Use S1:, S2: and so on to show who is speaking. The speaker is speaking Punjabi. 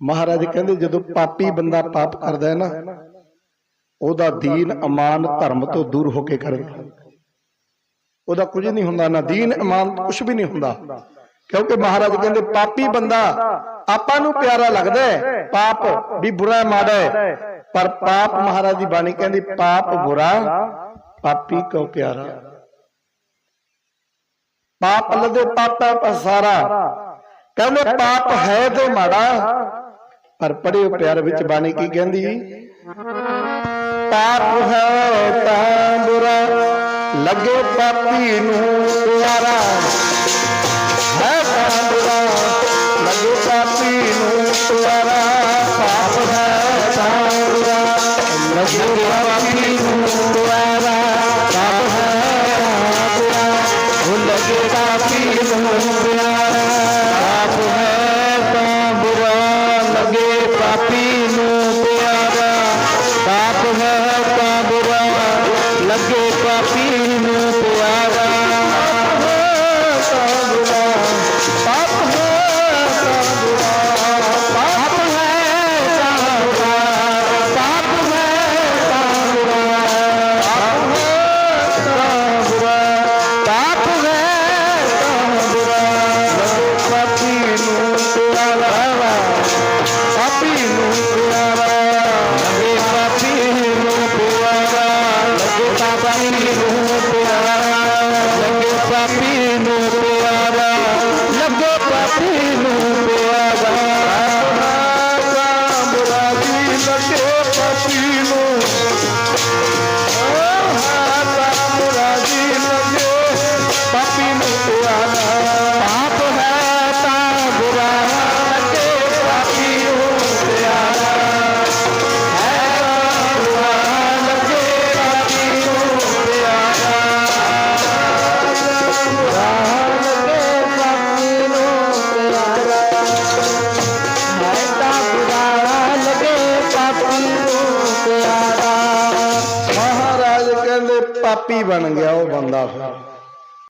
S1: ਮਹਾਰਾਜ ਕਹਿੰਦੇ ਜਦੋਂ ਪਾਪੀ ਬੰਦਾ ਪਾਪ ਕਰਦਾ ਹੈ ਨਾ, ਉਹਦਾ ਦੀਨ ਅਮਾਨ ਧਰਮ ਤੋਂ ਦੂਰ ਹੋ ਕੇ ਕਰਦਾ ਉਹਦਾ ਕੁਝ ਨਹੀਂ ਹੁੰਦਾ, ਨਾ ਦੀਨ ਇਮਾਨ ਕੁਝ ਵੀ ਨਹੀਂ ਹੁੰਦਾ। ਕਿਉਂਕਿ ਮਹਾਰਾਜ ਕਹਿੰਦੇ, ਪਾਪੀ ਬੰਦਾ ਆਪਾਂ ਨੂੰ ਪਿਆਰਾ ਲੱਗਦਾ ਹੈ, ਪਾਪ ਵੀ ਬੁਰਾ ਮਾੜਾ ਹੈ। ਪਰ ਪਾਪ ਮਹਾਰਾਜ ਦੀ ਬਾਣੀ ਕਹਿੰਦੀ, ਪਾਪ ਬੁਰਾ, ਪਾਪੀ ਕੋ ਪਿਆਰਾ? ਪਾਪ ਲਦੇ ਪਾਪਾ ਪਸਾਰਾ ਕਹਿੰਦੇ, ਪਾਪ ਹੈ ਤੇ ਮਾੜਾ ਪਰ ਪੜਿਓ ਪਿਆਰ ਵਿੱਚ ਬਾਣੀ ਕੀ ਕਹਿੰਦੀ? ਪਾਪ ਹੈ ਤਾਂ ਬੁਰਾ ਲੱਗੇ ਪਾਪੀ ਨੂੰ ਪਿਆਰਾ। ਹੈ ਤਾਂ ਬੁਰਾ ਲੱਗੇ ਪਾਪੀ ਨੂੰ ਪਿਆਰਾ। ਪਾਪ ਹੈ ਤਾਂ ਬੁਰਾ ਲੱਗੇ ਪਾਪੀ ਨੂੰ ਪਾਪੀ ਬਣ ਗਿਆ ਉਹ ਬੰਦਾ ਫਿਰ।